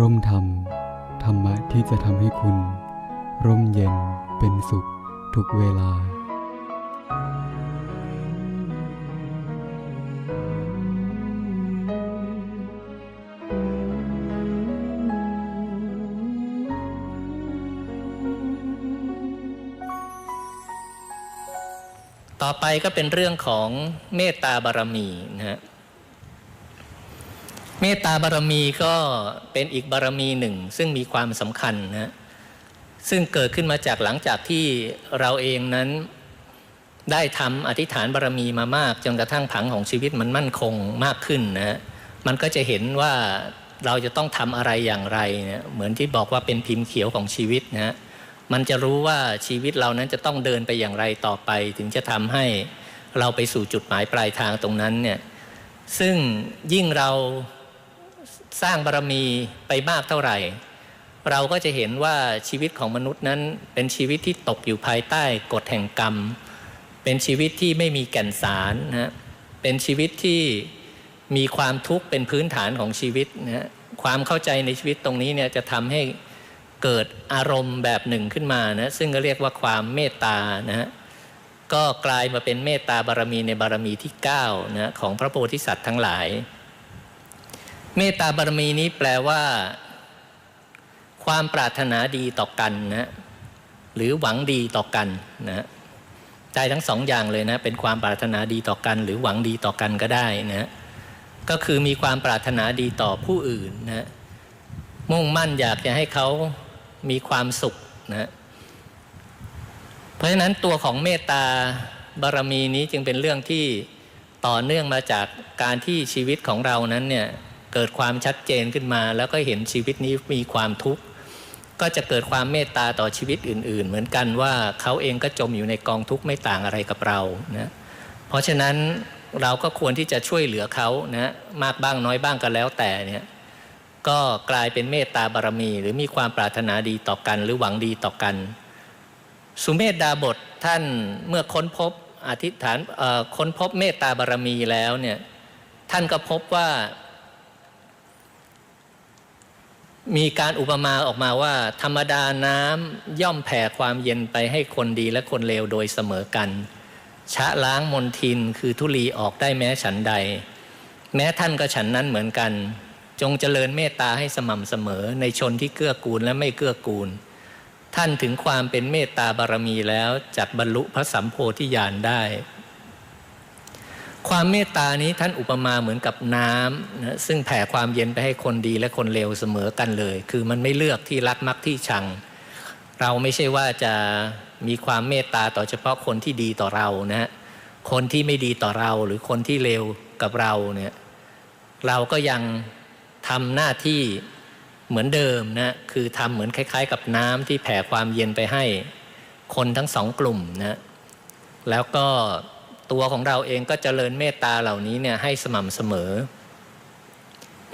ร่มธรรม ธรรมะที่จะทำให้คุณ ร่มเย็นเป็นสุขทุกเวลา ต่อไปก็เป็นเรื่องของเมตตาบารมีนะฮะ เมตตาบารมีก็เป็นอีกบารมีหนึ่ง ซึ่งมีความสำคัญนะซึ่งเกิดขึ้นมาจากหลังจากที่เราเองนั้นได้ทำอธิษฐานบารมีมามากจนกระทั่งผังของชีวิตมันมั่นคงมากขึ้นนะมันก็จะเห็นว่าเราจะต้องทำอะไรอย่างไรเนี่ยเหมือนที่บอกว่าเป็นพิมพ์เขียวของชีวิตนะมันจะรู้ว่าชีวิตเรานั้นจะต้องเดินไปอย่างไรต่อไป ถึงจะทำให้เราไปสู่จุดหมายปลายทางตรงนั้นเนี่ยซึ่งยิ่งเรา สร้างบารมีไปมากเท่าไหร่ เราก็จะเห็นว่าชีวิตของมนุษย์นั้นเป็นชีวิตที่ตกอยู่ภายใต้กฎแห่งกรรม เป็นชีวิตที่ไม่มีแก่นสารนะเป็นชีวิตที่มีความทุกข์เป็นพื้นฐานของชีวิตนะความเข้าใจในชีวิตตรงนี้เนี่ยจะทำให้เกิดอารมณ์แบบหนึ่งขึ้นมานะซึ่งก็เรียกว่าความเมตตานะฮะก็กลายมาเป็นเมตตาบารมีในบารมีที่9นะของพระโพธิสัตว์ทั้งหลาย เมตตาบารมีนี้แปลว่า ความปรารถนาดีต่อกันนะหรือหวังดีต่อกันนะใจทั้งสองอย่างเลยนะ เป็นความปรารถนาดีต่อกัน หรือหวังดีต่อกันก็ได้นะก็คือมีความปรารถนาดีต่อผู้อื่นนะมุ่งมั่นอยากจะให้เขามีความสุขนะเพราะฉะนั้นตัวของเมตตาบารมีนี้จึงเป็นเรื่องที่ต่อเนื่องมาจากการที่ชีวิตของเรานั้นเนี่ย เกิดความชัดเจนขึ้นมา แล้วก็เห็นชีวิตนี้มีความทุกข์ก็จะเกิดความเมตตาต่อชีวิตอื่น ๆ เหมือนกันว่าเขาเองก็จมอยู่ในกองทุกข์ไม่ต่างอะไรกับเรานะเพราะฉะนั้นเราก็ควรที่จะช่วยเหลือเขานะมากบ้างน้อยบ้างก็แล้วแต่เนี่ยก็กลายเป็นเมตตาบารมี หรือมีความปรารถนาดีต่อกัน หรือหวังดีต่อกัน สุเมธดาบทท่านเมื่อค้นพบอธิษฐานค้นพบเมตตาบารมีแล้วเนี่ยท่านก็พบว่า มีการอุปมาออกมาว่า ธรรมดาน้ำย่อมแผ่ความเย็นไปให้คนดีและคนเลวโดยเสมอกัน ชะล้างมนทินคือทุลีออกได้แม้ฉันใด แม้ท่านก็ฉันนั้นเหมือนกัน จงเจริญเมตตาให้สม่ำเสมอในชนที่เกื้อกูลและไม่เกื้อกูล ท่านถึงความเป็นเมตตาบารมีแล้วจักบรรลุพระสัมโพธิญาณได้ ความเมตตานี้ท่านอุปมาเหมือนกับน้ำนะซึ่งแผ่ความเย็นไปให้คนดีและคนเลวเสมอกันเลย คือมันไม่เลือกที่รักมักที่ชัง เราไม่ใช่ว่าจะมีความเมตตาต่อเฉพาะคนที่ดีต่อเรานะคนที่ไม่ดีต่อเราหรือคนที่เลวกับเราเนี่ยเราก็ยังทำหน้าที่เหมือนเดิมนะคือทำเหมือนคล้าย ๆ กับน้ำที่แผ่ความเย็นไปให้คนทั้งสองกลุ่มนะแล้วก็ ตัวของเราเองก็เจริญเมตตาเหล่านี้เนี่ยให้สม่ำเสมอ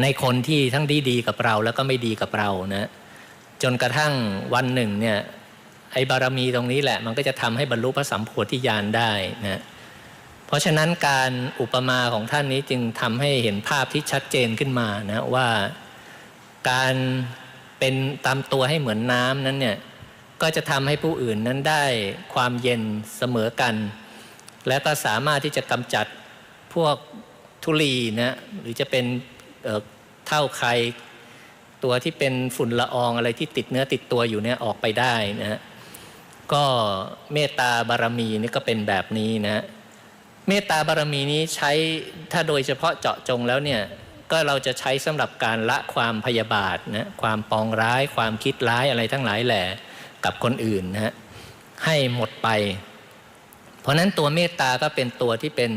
ในคนที่ทั้งดีดีกับเราแล้วก็ไม่ดีกับเรานะจนกระทั่งวันหนึ่งเนี่ยไอบารมีตรงนี้แหละมันก็จะทำให้บรรลุพระสัมโพธิญาณได้นะเพราะฉะนั้นการอุปมาของท่านนี้จึงทำให้เห็นภาพที่ชัดเจนขึ้นมานะว่าการเป็นตามตัวให้เหมือนน้ำนั้นเนี่ยก็จะทำให้ผู้อื่นนั้นได้ความเย็นเสมอกัน และก็สามารถที่จะกำจัดพวกทุลีนะหรือจะเป็นเเท่าใครตัวที่เป็นฝุ่นละอองอะไรที่ติดเนื้อติดตัวอยู่เนี่ยออกไปได้นะก็เมตตาบารมีนี่ก็เป็นแบบนี้นะเมตตาบารมีนี้ใช้ถ้าโดยเฉพาะเจาะจงแล้วเนี่ยก็เราจะใช้สำหรับการละความพยาบาทนะความปองร้าย ความคิดร้ายอะไรทั้งหลายแหละกับคนอื่นนะฮะให้หมดไป ราะนั้นตัวเมตตาก็เป็นตัวที่เป็น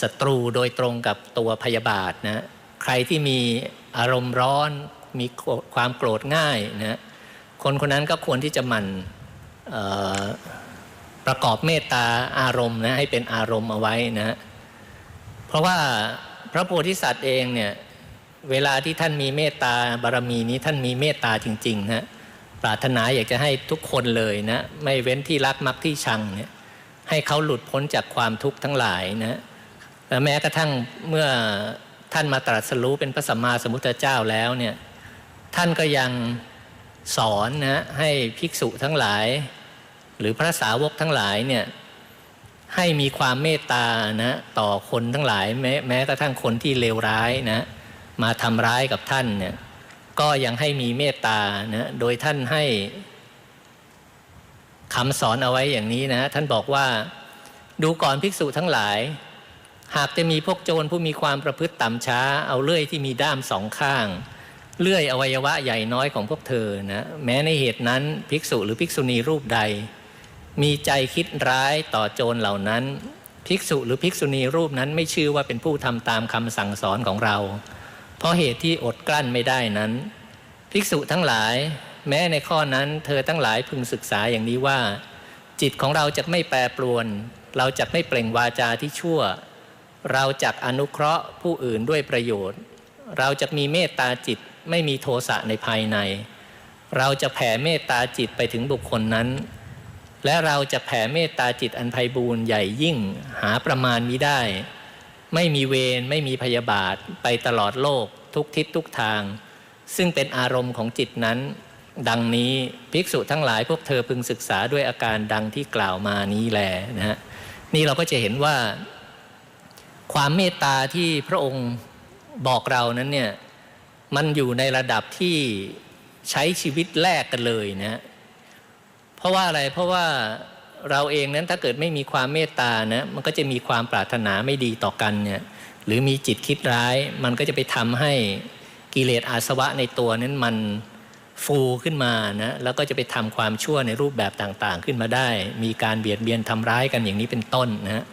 ศัตรูโดยตรงกับตัวพยาบาทนะใครที่มีอารมณ์ร้อนมีความโกรธง่ายนะคนคนนั้นก็ควรที่จะหมั่นประกอบเมตตาอารมณ์นะให้เป็นอารมณ์เอาไว้นะเพราะว่าพระโพธิสัตว์เองเนี่ยเวลาที่ท่านมีเมตตาบารมีนี้ท่านมีเมตตาจริงๆนะปรารถนาอยากจะให้ทุกคนเลยนะไม่เว้นที่รักมักที่ชังเนี่ย ให้เขาหลุดพ้นจากความทุกข์ทั้งหลายนะแแม้กระทั่งเมื่อท่านมาตรัสรู้เป็นพระสัมมาสัมพุทธเจ้าแล้วเนี่ยท่านก็ยังสอนนะให้ภิกษุทั้งหลาย หรือพระสาวกทั้งหลายเนี่ยให้มีความเมตตานะต่อคนทั้งหลาย แม้แม้กระทั่งคนที่เลวร้ายนะมาทำร้ายกับท่านเนี่ยก็ยังให้มีเมตตานะโดยท่านให้ คำสอนเอาไว้อย่างนี้นะ ท่านบอกว่าดูก่อนภิกษุทั้งหลาย หากจะมีพวกโจรผู้มีความประพฤติต่ำช้า เอาเลื่อยที่มีด้ามสองข้าง เลื่อยอวัยวะใหญ่น้อยของพวกเธอนะแม้ในเหตุนั้นภิกษุหรือภิกษุณีรูปใด มีใจคิดร้ายต่อโจรเหล่านั้น ภิกษุหรือภิกษุณีรูปนั้นไม่ชื่อว่าเป็นผู้ทำตามคำสั่งสอนของเรา เพราะเหตุที่อดกลั้นไม่ได้นั้น ภิกษุทั้งหลาย แม้ในข้อนั้นเธอทั้งหลายพึงศึกษาอย่างนี้ว่า จิตของเราจะไม่แปรปรวน เราจะไม่เปล่งวาจาที่ชั่ว เราจักอนุเคราะห์ผู้อื่นด้วยประโยชน์ เราจะมีเมตตาจิตไม่มีโทสะในภายใน เราจะแผ่เมตตาจิตไปถึงบุคคลนั้น และเราจะแผ่เมตตาจิตอันไพบูรณ์ใหญ่ยิ่งหาประมาณมิได้ ไม่มีเวรไม่มีพยาบาทไปตลอดโลกทุกทิศทุกทาง ซึ่งเป็นอารมณ์ของจิตนั้น ดังนี้ภิกษุทั้งหลายพวกเธอพึงศึกษาด้วยอาการดังที่กล่าวมานี้แลนะฮะนี่เราก็จะเห็นว่า ความเมตตาที่พระองค์บอกเรานั้นเนี่ยมันอยู่ในระดับที่ใช้ชีวิตแลกกันเลยนะเพราะว่าอะไรเพราะว่าเราเองนั้นถ้าเกิดไม่มีความเมตตานะมันก็จะมีความปรารถนาไม่ดีต่อกันเนี่ยหรือมีจิตคิดร้าย มันก็จะไปทำให้กิเลสอาสวะในตัวนั้นมัน ฟูขึ้นมานะแล้วก็จะไปทำความชั่วในรูปแบบต่างๆ ขึ้นมาได้ มีการเบียดเบียนทำร้ายกันอย่างนี้เป็นต้นนะ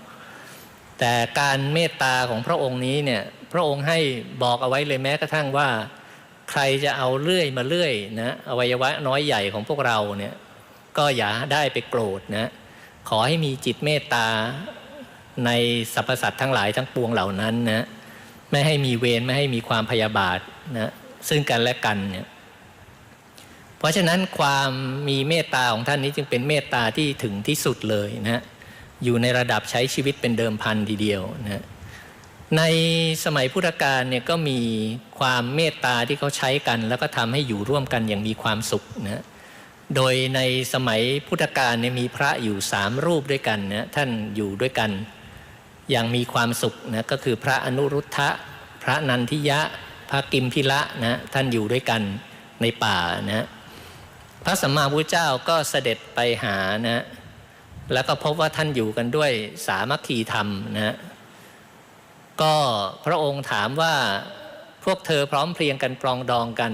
แต่การเมตตาของพระองค์นี้เนี่ยพระองค์ให้บอกเอาไว้เลยแม้กระทั่งว่า ใครจะเอาเลื่อยมาเลื่อยนะอวัยวะน้อยใหญ่ของพวกเราเนี่ยก็อย่าได้ไปโกรธนะขอให้มีจิตเมตตาในสรรพสัตว์ทั้งหลายทั้งปวงเหล่านั้นนะไม่ให้มีเวรไม่ให้มีความพยาบาทนะซึ่งกันและกันเนี่ย เพราะฉะนั้นความมีเมตตาของท่านนี้จึงเป็นเมตตาที่ถึงที่สุดเลยนะอยู่ในระดับใช้ชีวิตเป็นเดิมพันทีเดียวนะในสมัยพุทธกาลเนี่ยก็มีความเมตตาที่เขาใช้กัน แล้วก็ทำให้อยู่ร่วมกันอย่างมีความสุขนะโดยในสมัยพุทธกาลเนี่ยมีพระอยู่สามรูปด้วยกันนะท่านอยู่ด้วยกันอย่างมีความสุขนะก็คือพระอนุรุทธะพระนันทิยะ พระกิมพิละนะท่านอยู่ด้วยกันในป่านะ พระสัมมาพุทธเจ้าก็เสด็จไปหานะแล้วก็พบว่าท่านอยู่กันด้วยสามัคคีธรรมนะก็พระองค์ถามว่าพวกเธอพร้อมเพรียงกันปรองดองกัน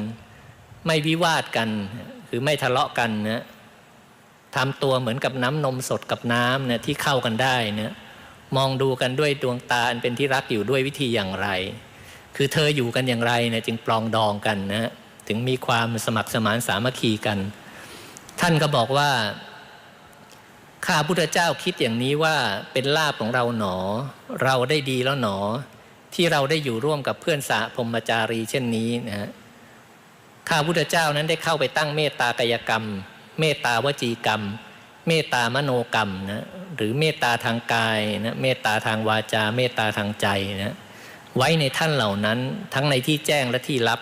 ไม่วิวาทกัน คือไม่ทะเลาะกันนะทำตัวเหมือนกับน้ำนมสดกับน้ำนะที่เข้ากันได้นะมองดูกันด้วยดวงตาอันเป็นที่รักอยู่ด้วยวิธีอย่างไร คือเธออยู่กันอย่างไรนะจึงปรองดองกันนะ ถึงมีความสมัครสมานสามัคคีกัน ท่านก็บอกว่าข้าพุทธเจ้าคิดอย่างนี้ว่าเป็นลาบของเราหนอ เราได้ดีแล้วหนอ ที่เราได้อยู่ร่วมกับเพื่อนสาพมจารีเช่นนี้นะฮะข้าพุทธเจ้านั้นได้เข้าไปตั้งเมตตากายกรรม เมตตาวจีกรรม เมตตามโนกรรมนะหรือเมตตาทางกายนะเมตตาทางวาจา เมตตาทางใจนะไว้ในท่านเหล่านั้นทั้งในที่แจ้งและที่ลับ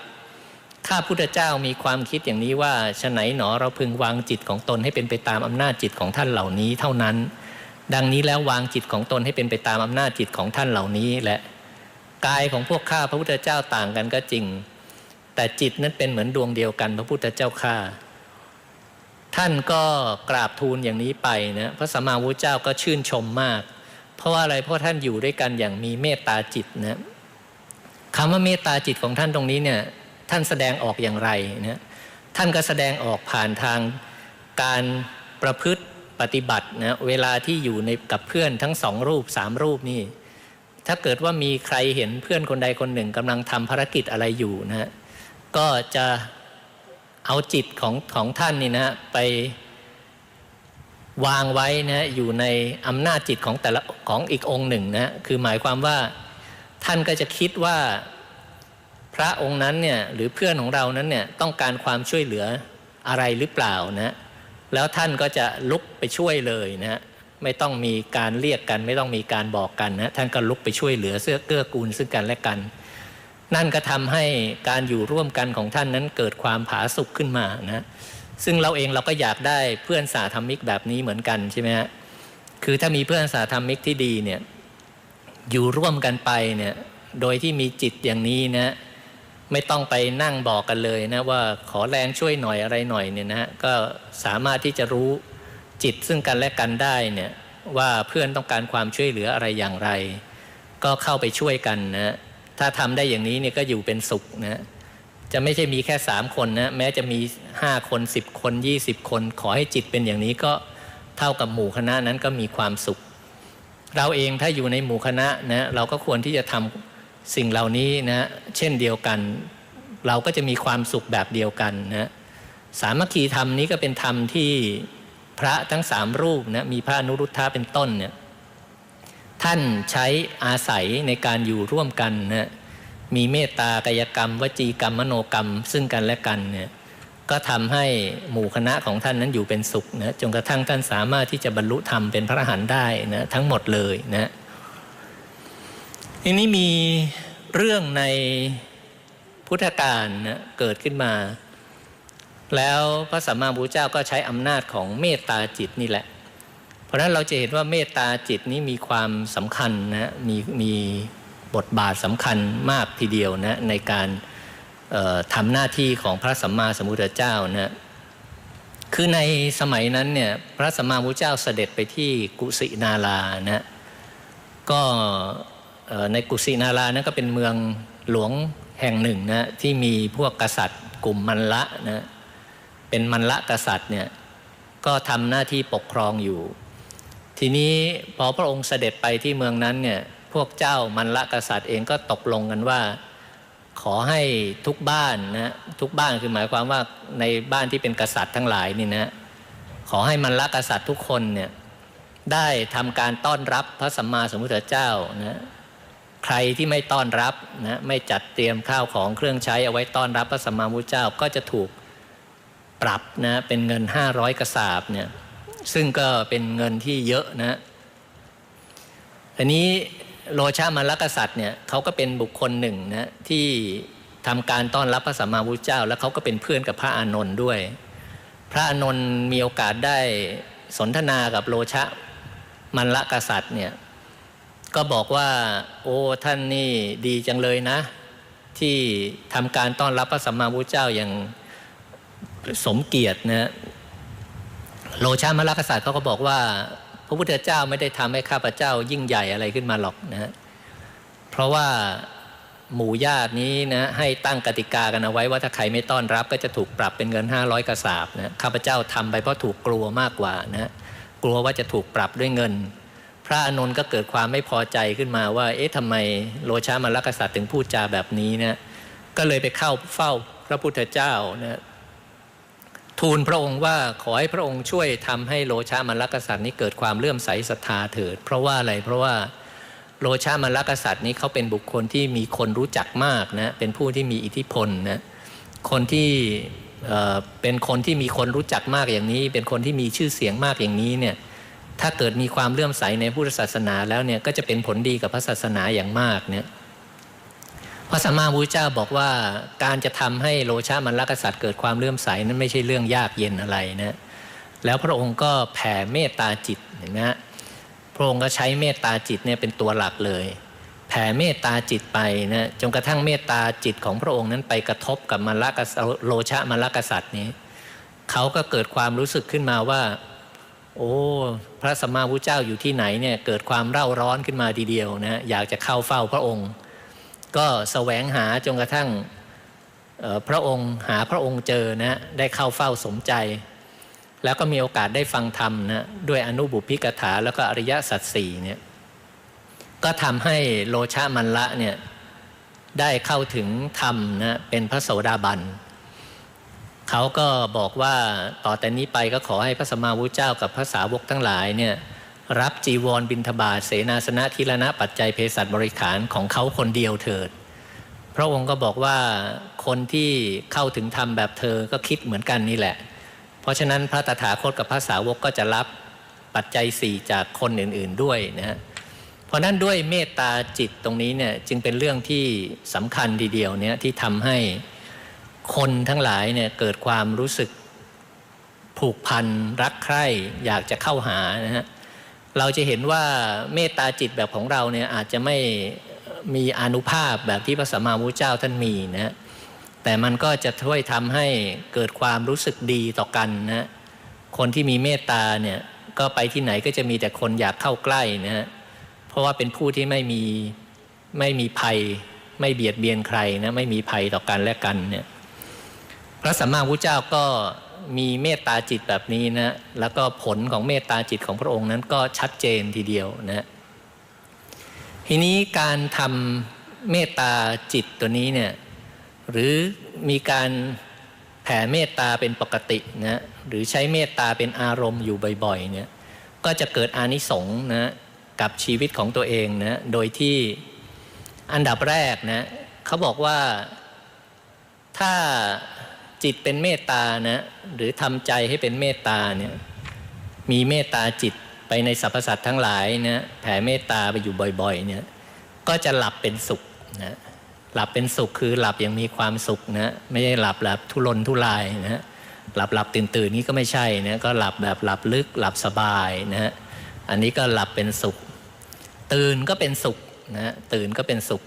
ข้าพุทธเจ้ามีความคิดอย่างนี้ว่าฉไหนหนอเราพึงวางจิตของตนให้เป็นไปตามอำนาจจิตของท่านเหล่านี้เท่านั้น ดังนี้แล้ววางจิตของตนให้เป็นไปตามอำนาจจิตของท่านเหล่านี้และกายของพวกข้าพระพุทธเจ้าต่างกันก็จริง แต่จิตนั้นเป็นเหมือนดวงเดียวกัน พระพุทธเจ้าข้าท่านก็กราบทูลอย่างนี้ไปนะพระสัมมาวุธเจ้าก็ชื่นชมมาก เพราะว่าอะไรเพราะท่านอยู่ด้วยกันอย่างมีเมตตาจิตนะคำว่าเมตตาจิตของท่านตรงนี้เนี่ย ท่านแสดงออกอย่างไรนะท่านก็แสดงออกผ่านทางการประพฤติปฏิบัตินะเวลาที่อยู่ในกับเพื่อนทั้งสองรูปสามรูปนี่ ถ้าเกิดว่ามีใครเห็นเพื่อนคนใดคนหนึ่งกำลังทำภารกิจอะไรอยู่นะก็จะเอาจิตของของท่านนี่นะไปวางไว้นะอยู่ในอำนาจจิตของแต่ละของอีกองค์หนึ่งนะคือหมายความว่าท่านก็จะคิดว่า พระองค์นั้นเนี่ยหรือเพื่อนของเรานั้นเนี่ยต้องการความช่วยเหลืออะไรหรือเปล่านะแล้วท่านก็จะลุกไปช่วยเลยนะไม่ต้องมีการเรียกกัน ไม่ต้องมีการบอกกันนะท่านก็ลุกไปช่วยเหลือเสื้อเกื้อกูลซึ่งกันและกัน นั่นก็ทำให้การอยู่ร่วมกันของท่านนั้นเกิดความผาสุกขึ้นมานะซึ่งเราเองเราก็อยากได้เพื่อนสาธรรมิกแบบนี้เหมือนกันใช่ไหมฮะคือถ้ามีเพื่อนสาธรรมิกที่ดีเนี่ยอยู่ร่วมกันไปเนี่ยโดยที่มีจิตอย่างนี้นะ ไม่ต้องไปนั่งบอกกันเลยนะว่าขอแรงช่วยหน่อยอะไรหน่อยเนี่ยนะก็สามารถที่จะรู้จิตซึ่งกันและกันได้เนี่ยว่าเพื่อนต้องการความช่วยเหลืออะไรอย่างไร ก็เข้าไปช่วยกันนะถ้าทำได้อย่างนี้เนี่ยก็อยู่เป็นสุขนะจะไม่ใช่มีแค่สามคนนะแม้จะมีห้าคนสิบคนยี่สิบคน ขอให้จิตเป็นอย่างนี้ก็เท่ากับหมู่คณะนั้นก็มีความสุข เราเองถ้าอยู่ในหมู่คณะนะเราก็ควรที่จะทำ สิ่งเหล่านี้นะเช่นเดียวกัน เราก็จะมีความสุขแบบเดียวกันนะสามัคคีธรรมนี้ก็เป็นธรรมที่พระทั้งสามรูปนะมีพระนุรุทธะเป็นต้นเนี่ยท่านใช้อาศัยในการอยู่ร่วมกันนะมีเมตตากายกรรม วจีกรรมมโนกรรม ซึ่งกันและกันเนี่ยก็ทำให้หมู่คณะของท่านนั้นอยู่เป็นสุขนะจนกระทั่งท่านสามารถที่จะบรรลุธรรมเป็นพระอรหันต์ได้นะทั้งหมดเลยนะ ทีนี้มีเรื่องในพุทธกาลนะเกิดขึ้นมา แล้วพระสัมมาสัมพุเจ้าก็ใช้อำนาจของเมตตาจิตนี่แหละ เพราะนั้นเราจะเห็นว่าเมตตาจิตนี้มีความสำคัญนะมีมีบทบาทสำคัญมากทีเดียวนะในการทำหน้าที่ของพระสัมมาสัมพุทธเจ้านะคือในสมัยนั้นเนี่ยพระสัมมาพุทธเจ้าเสด็จไปที่กุสินารานะก็ ในกุสินารานั้นก็เป็นเมืองหลวงแห่งหนึ่งนะที่มีพวกกษัตริย์ กลุ่มมันละนะเป็นมันละกษัตริย์เนี่ยก็ทำหน้าที่ปกครองอยู่ ทีนี้พอพระองค์เสด็จไปที่เมืองนั้นเนี่ยพวกเจ้ามันละกษัตริย์เองก็ตกลงกันว่า ขอให้ทุกบ้านนะทุกบ้านคือหมายความว่าในบ้านที่เป็นกษัตริย์ทั้งหลายนี่นะขอให้มันละกษัตริย์ทุกคนเนี่ยได้ทำการต้อนรับพระสัมมาสัมพุทธเจ้านะ ใครที่ไม่ต้อนรับนะไม่จัดเตรียมข้าวของเครื่องใช้เอาไว้ต้อนรับพระสัมมาสัมพุทธเจ้าก็จะถูกปรับนะเป็นเงิน 500 กระสาบเนี่ยซึ่งก็เป็นเงินที่เยอะนะอันนี้โลชามันลกษัตริย์เนี่ยเขาก็เป็นบุคคลหนึ่งนะที่ทำการต้อนรับพระสัมมาสัมพุทธเจ้า แล้วเขาก็เป็นเพื่อนกับพระอานนท์ด้วย พระอานนท์มีโอกาสได้สนทนากับโลชะมันละกษัตริย์เนี่ย ก็บอกว่า โอ้ท่านนี่ดีจังเลยนะ ที่ทำการต้อนรับพระสัมมาสัมพุทธเจ้าอย่างสมเกียรตินะโลชามักษัตริย์เขาก็บอกว่า พระพุทธเจ้าไม่ได้ทำให้ข้าพเจ้ายิ่งใหญ่อะไรขึ้นมาหรอกนะเพราะว่าหมู่ญาตินี้นะให้ตั้งกติกากันเอาไว้ว่าถ้าใครไม่ต้อนรับ ก็จะถูกปรับเป็นเงิน 500 กระสาบนะข้าพเจ้าทำไปเพราะถูกกลัวมากกว่านะกลัวว่าจะถูกปรับด้วยเงิน พระอนุนก็เกิดความไม่พอใจขึ้นมาว่า เอ๊ะทำไมโลชามาลกษัตริย์ถึงพูดจาแบบนี้นะก็เลยไปเข้าเฝ้าพระพุทธเจ้านะทูลพระองค์ว่าขอให้พระองค์ช่วยทำให้โลชามันลกษัตริย์นี้เกิดความเลื่อมใสศรัทธาเถิด เพราะว่าอะไรเพราะว่าโลชามันลกษัตริย์นี้เขาเป็นบุคคลที่มีคนรู้จักมากนะเป็นผู้ที่มีอิทธิพลนะคนที่เป็นคนที่มีคนรู้จักมากอย่างนี้ เป็นคนที่มีชื่อเสียงมากอย่างนี้เนี่ย ถ้าเกิดมีความเลื่อมใสในพุทธศาสนาแล้วเนี่ยก็จะเป็นผลดีกับพระศาสนาอย่างมากเนี่ยพระสัมมาพุทธเจ้าบอกว่าการจะทำให้โลชามันลกษัตริย์เกิดความเลื่อมใสนั้นไม่ใช่เรื่องยากเย็นอะไรนะแล้วพระองค์ก็แผ่เมตตาจิตเห็นไหมฮะพระองค์ก็ใช้เมตตาจิตเนี่ยเป็นตัวหลักเลย แผ่เมตตาจิตไปนะจนกระทั่งเมตตาจิตของพระองค์นั้นไปกระทบกับมันลกโลชามันลกษัตริย์นี้เขาก็เกิดความรู้สึกขึ้นมาว่า โอ้พระสัมมาสัมพุทธเจ้าอยู่ที่ไหนเนี่ยเกิดความเร่าร้อนขึ้นมาทีเดียวนะอยากจะเข้าเฝ้าพระองค์ ก็สแสวงหาจนกระทั่งพระองค์หาพระองค์เจอนะได้เข้าเฝ้าสมใจ แล้วก็มีโอกาสได้ฟังธรรมนะด้วยอนุบุพิกถาแล้วก็อริยสัจสี่เนี่ยก็ทำให้โลชามันละเนี่ยได้เข้าถึงธรรมนะเป็นพระโสดาบันเขาก็บอกว่าต่อแต่นี้ไปก็ขอให้พระสมมาวุธเจ้ากับพระสาวกทั้งหลายเนี่ยรับจีวรบินทบาทเสนาสนะทิรณะปัจจัยเภสัชบริขารของเขาคนเดียวเถิด พระองค์ก็บอกว่าคนที่เข้าถึงธรรมแบบเธอก็คิดเหมือนกันนี่แหละ เพราะฉะนั้นพระตถาคตกับพระสาวกก็จะรับปัจจัยสี่จากคนอื่น ๆด้วยนะเพราะราะนั้นด้วยเมตตาจิตตรงนี้เนี่ยจึงเป็นเรื่องที่สำคัญทีเดียวเนี่ยที่ทำให้ คนทั้งหลายเนี่ยเกิดความรู้สึกผูกพันรักใคร่อยากจะเข้าหานะฮะเราจะเห็นว่าเมตตาจิตแบบของเราเนี่ยอาจจะไม่มีอนุภาพแบบที่พระสัมมาสัมพุทธเจ้าท่านมีนะแต่มันก็จะช่วยทำให้เกิดความรู้สึกดีต่อกันนะคนที่มีเมตตาเนี่ยก็ไปที่ไหนก็จะมีแต่คนอยากเข้าใกล้นะฮะเพราะว่าเป็นผู้ที่ไม่มีไม่มีภัย ไม่เบียดเบียนใครนะไม่มีภัยต่อกันและกันเนี่ย พระสัมมาสัมพุทธเจ้าก็มีเมตตาจิตแบบนี้นะแล้วก็ผลของเมตตาจิตของพระองค์นั้นก็ชัดเจนทีเดียวนะทีนี้การทำเมตตาจิตตัวนี้เนี่ยหรือมีการแผ่เมตตาเป็นปกตินะหรือใช้เมตตาเป็นอารมณ์อยู่บ่อยๆเนี่ยก็จะเกิดอานิสงส์นะกับชีวิตของตัวเองนะโดยที่อันดับแรกนะเขาบอกว่าถ้า จิตเป็นเมตตานะหรือทำใจให้เป็นเมตตาเนี่ยมีเมตตาจิตไปในสรรพสัตว์ทั้งหลายนะแผ่เมตตาไปอยู่บ่อยๆเนี่ยก็จะหลับเป็นสุขนะหลับเป็นสุขคือหลับย่างมีความสุขนะไม่ใช่หลับแบบทุรนทุรายนะหลับหลับตื่นตื่นนี้ก็ไม่ใช่นะก็หลับแบบหลับลึกหลับสบายนะฮะอันนี้ก็หลับเป็นสุข ตื่นก็เป็นสุขนะตื่นก็เป็นสุข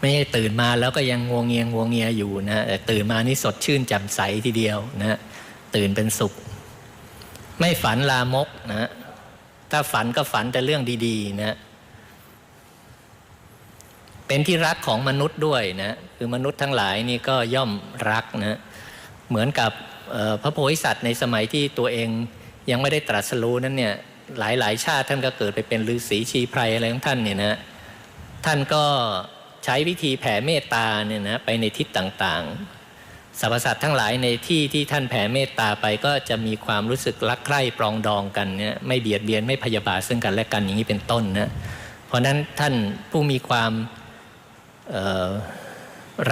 ไม่ใช่ตื่นมาแล้วก็ยังงวงเงียงงวงเงียอยู่นะแต่ตื่นมานี่สดชื่นแจ่มใสทีเดียวนะตื่นเป็นสุข ไม่ฝันลามกนะถ้าฝันก็ฝันแต่เรื่องดีๆนะเป็นที่รักของมนุษย์ด้วยนะคือมนุษย์ทั้งหลายนี่ก็ย่อมรักนะเหมือนกับพระโพธิสัตว์ในสมัยที่ตัวเองยังไม่ได้ตรัสรู้นั้นเนี่ยหลายๆชาติท่านก็เกิดไปเป็นฤาษีชีไพรอะไรของท่านเนี่ยนะท่านก็ ใช้วิธีแผ่เมตตาเนี่ยนะไปในทิศต่างๆสรรพสัตว์ทั้งหลายในที่ที่ท่านแผ่เมตตาไปก็จะมีความรู้สึกรักใคร่ปรองดองกันเนี่ยไม่เบียดเบียนไม่พยาบาทซึ่งกันและกันอย่างนี้เป็นต้นนะเพราะนั้นท่านผู้มีความ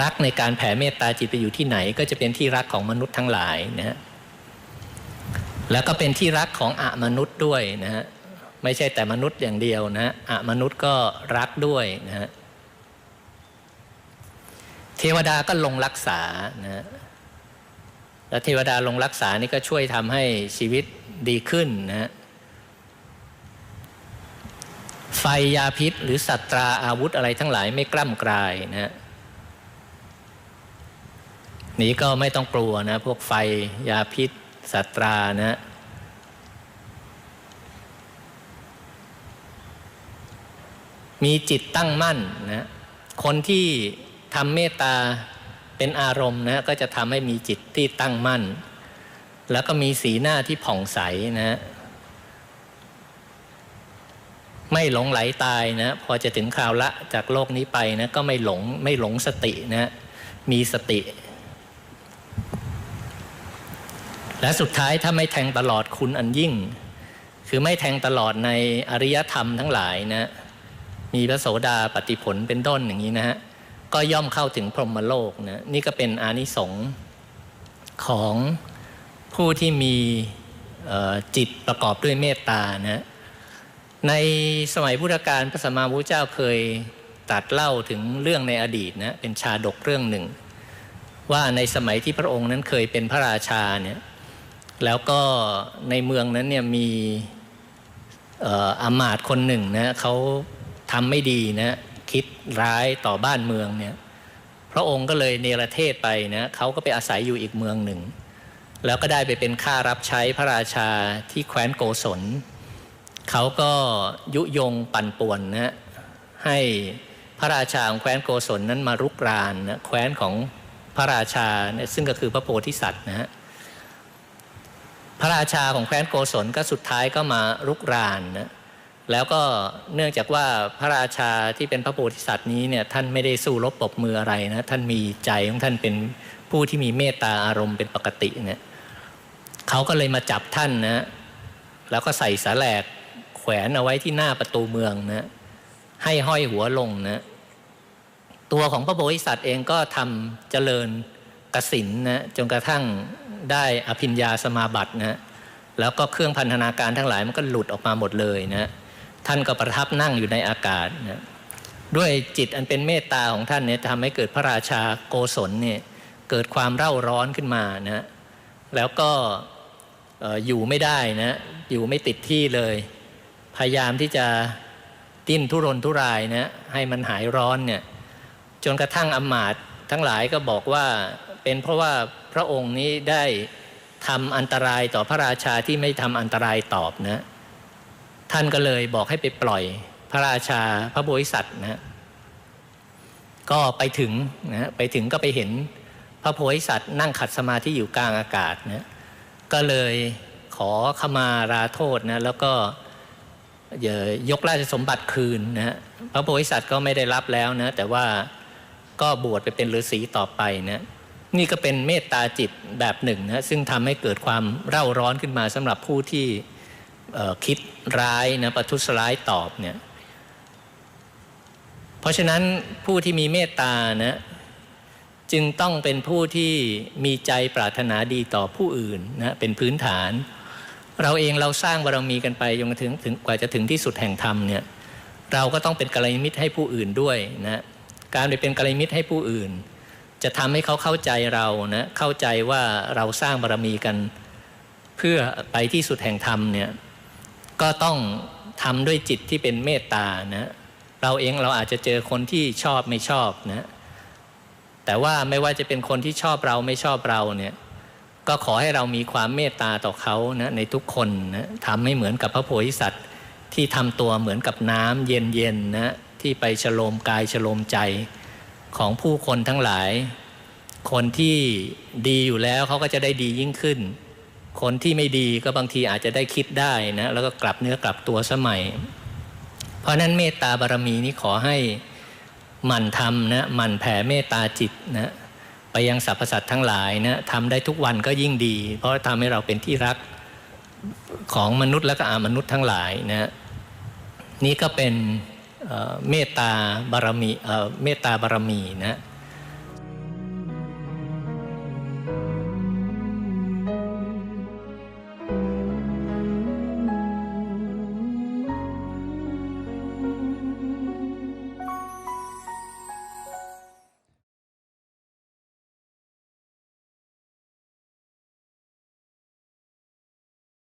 รักในการแผ่เมตตาจิตไปอยู่ที่ไหน ก็จะเป็นที่รักของมนุษย์ทั้งหลายนะฮะแล้วก็เป็นที่รักของอมนุษย์ด้วยนะฮะไม่ใช่แต่มนุษย์อย่างเดียวนะอะมนุษย์ก็รักด้วยนะฮะ ทวดาก็ลงรักษานะแล้วเทวดาลงรักษานี่ก็ช่วยทำให้ชีวิตดีขึ้นนะไฟยาพิษ หรือสัตราอาวุธอะไรทั้งหลายไม่กล้ำกลายนะนี้ก็ไม่ต้องกลัวนะพวกไฟยาพิษสัตรานะมีจิตตั้งมั่นนะคนที่ ทำเมตตาเป็นอารมณ์นะก็จะทำให้มีจิตที่ตั้งมั่น แล้วก็มีสีหน้าที่ผ่องใสนะไม่หลงไหลตายนะพอจะถึงคราวละจากโลกนี้ไปนะก็ไม่หลงไม่หลงสตินะมีสติ และสุดท้ายถ้าไม่แทงตลอดคุณอันยิ่ง คือไม่แทงตลอดในอริยธรรมทั้งหลายนะมีพระโสดาปฏิผลเป็นต้นอย่างนี้นะฮะ ก็ย่อมเข้าถึงพรหมโลกนะนี่ก็เป็นอานิสงส์ของผู้ที่มีจิตประกอบด้วยเมตตานะในสมัยพุทธกาลพระสัมมาสัมพุทธเจ้าเคยตัดเล่าถึงเรื่องในอดีตนะเป็นชาดกเรื่องหนึ่ง ว่าในสมัยที่พระองค์นั้นเคยเป็นพระราชาเนี่ยแล้วก็ในเมืองนั้นเนี่ยมีอามาตย์คนหนึ่งนะเขาทำไม่ดีนะ คิดร้ายต่อบ้านเมืองเนี่ยพระองค์ก็เลยเนรเทศไปนะเขาก็ไปอาศัยอยู่อีกเมืองหนึ่ง แล้วก็ได้ไปเป็นข้ารับใช้พระราชาที่แคว้นโกศลเขาก็ยุยงปั่นป่วนนะให้พระราชาของแคว้นโกศลนั้นมารุกรานนะแคว้นของพระราชานะซึ่งก็คือพระโพธิสัตว์นะฮะพระราชาของแคว้นโกศลก็สุดท้ายก็มารุกรานนะ แล้วก็เนื่องจากว่าพระราชาที่เป็นพระโพธิสัตว์นี้เนี่ยท่านไม่ได้สู้รบปบมืออะไรนะท่านมีใจของท่านเป็นผู้ที่มีเมตตาอารมณ์เป็นปกติเนี่ยเขาก็เลยมาจับท่านนะแล้วก็ใส่สาแหลกแขวนเอาไว้ที่หน้าประตูเมืองนะให้ห้อยหัวลงนะตัวของพระโพธิสัตว์เองก็ทำเจริญกสินนะจนกระทั่งได้อภิญญาสมาบัตินะแล้วก็เครื่องพันธนาการทั้งหลายมันก็หลุดออกมาหมดเลยนะ ท่านก็ประทับนั่งอยู่ในอากาศนะด้วยจิตอันเป็นเมตตาของท่านเนี่ยทำให้เกิดพระราชาโกศลเนี่ยเกิดความเร่าร้อนขึ้นมานะแล้วก็เอ่อยู่ไม่ได้นะอยู่ไม่ติดที่เลย พยายามที่จะดิ้นทุรนทุรายนะให้มันหายร้อนเนี่ยจนกระทั่งอมาตทั้งหลายก็บอกว่าเป็นเพราะว่าพระองค์นี้ได้ทำอันตรายต่อพระราชาที่ไม่ทำอันตรายตอบนะ ท่านก็เลยบอกให้ไปปล่อยพระราชาพระโพธิสัตว์นะก็ไปถึงนะไปถึงก็ไปเห็นพระโพธิสัตว์นั่งขัดสมาธิอยู่กลางอากาศนะก็เลยขอขมาราโทษนะแล้วก็อย่ายกราชสมบัติคืนนะพระโพธิสัตว์ก็ไม่ได้รับแล้วนะแต่ว่าก็บวชไปเป็นฤาษีต่อไปนะนี่ก็เป็นเมตตาจิตแบบหนึ่งนะซึ่งทำให้เกิดความเร่าร้อนขึ้นมาสำหรับผู้ที่ คิดร้ายนะประทุษร้ายตอบเนี่ยเพราะฉะนั้นผู้ที่มีเมตตานะจึงต้องเป็นผู้ที่มีใจปรารถนาดีต่อผู้อื่นนะเป็นพื้นฐาน เราเองเราสร้างบารมีกันไปจนถึงถึงกว่าจะถึงที่สุดแห่งธรรมเนี่ยเราก็ต้องเป็นกัลยาณมิตรให้ผู้อื่นด้วยนะการไปเป็นกัลยาณมิตรให้ผู้อื่น จะทำให้เขาเข้าใจเรานะเข้าใจว่าเราสร้างบารมีกัน เพื่อไปที่สุดแห่งธรรมเนี่ย ก็ต้องทำด้วยจิตที่เป็นเมตตานะเราเองเราอาจจะเจอคนที่ชอบไม่ชอบนะแต่ว่าไม่ว่าจะเป็นคนที่ชอบเราไม่ชอบเราเนี่ยก็ขอให้เรามีความเมตตาต่อเขานะในทุกคนนะทำให้เหมือนกับพระโพธิสัตว์ที่ทำตัวเหมือนกับน้ำเย็นๆนะที่ไปฉโลมกายฉโลมใจของผู้คนทั้งหลาย คนที่ดีอยู่แล้วเขาก็จะได้ดียิ่งขึ้น คนที่ไม่ดีก็บางทีอาจจะได้คิดได้นะแล้วก็กลับเนื้อกลับตัวสมัย เพราะนั้นเมตตาบารมีนี้ขอให้หมั่นทำนะหมั่นแผ่เมตตาจิตนะไปยังสรรพสัตว์ทั้งหลายนะทำได้ทุกวันก็ยิ่งดี เพราะทำให้เราเป็นที่รักของมนุษย์และก็อามนุษย์ทั้งหลายนะนี่ก็เป็นเมตตาบารมีเมตตาบารมีนะ